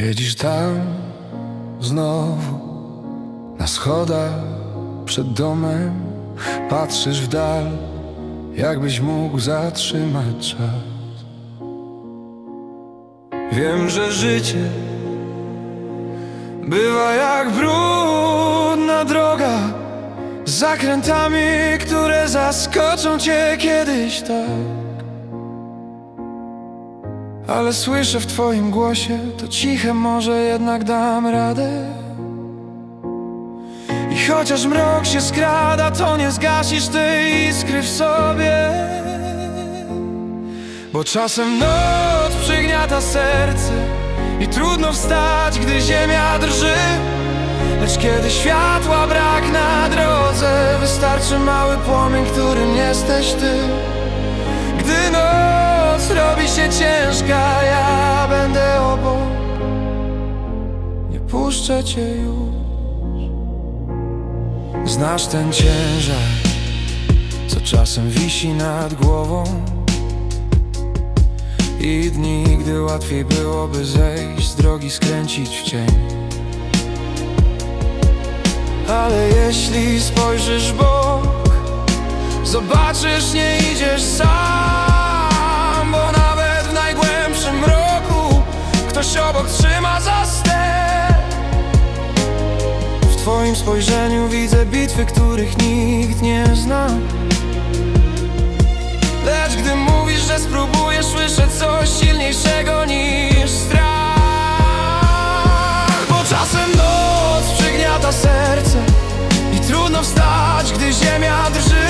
Siedzisz tam znowu na schodach przed domem, patrzysz w dal, jakbyś mógł zatrzymać czas. Wiem, że życie bywa jak brudna droga z zakrętami, które zaskoczą cię kiedyś tak. Ale słyszę w twoim głosie To ciche może jednak dam radę. I chociaż mrok się skrada To nie zgasisz tej iskry w sobie. Bo czasem noc przygniata serce I trudno wstać, gdy ziemia drży. Lecz kiedy światła brak na drodze Wystarczy mały płomień, którym jesteś ty. Gdy noc ciężka, ja będę obok. Nie puszczę cię już. Znasz ten ciężar, co czasem wisi nad głową. I dni, gdy łatwiej byłoby zejść z drogi, skręcić w cień. Ale jeśli spojrzysz bok, Zobaczysz, nie idziesz sam Ktoś obok trzyma za ster. W twoim spojrzeniu widzę bitwy, których nikt nie zna. Lecz gdy mówisz, że spróbujesz Słyszę coś silniejszego niż strach. Bo czasem noc przygniata serce I trudno wstać, gdy ziemia drży.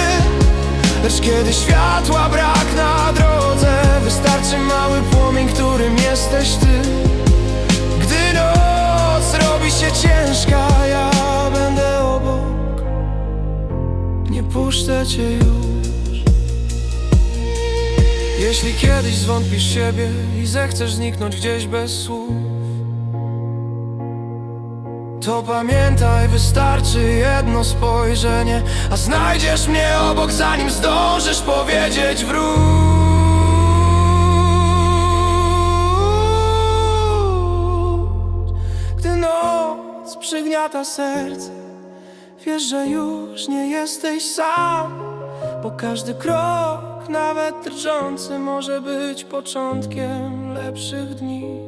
Lecz kiedy światła brak na drodze Wystarczy mały płomień, którym jesteś ty Cię już? Jeśli kiedyś zwątpisz siebie I zechcesz zniknąć gdzieś bez słów to pamiętaj, wystarczy jedno spojrzenie A znajdziesz mnie obok, zanim zdążysz powiedzieć wróć. Gdy noc przygniata serce Wiesz, że już nie jesteś sam Bo każdy krok, nawet drżący Może być początkiem lepszych dni.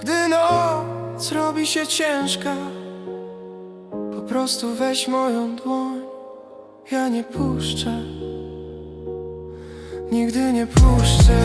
Gdy noc robi się ciężka Po prostu weź moją dłoń. Ja nie puszczę Nigdy nie puszczę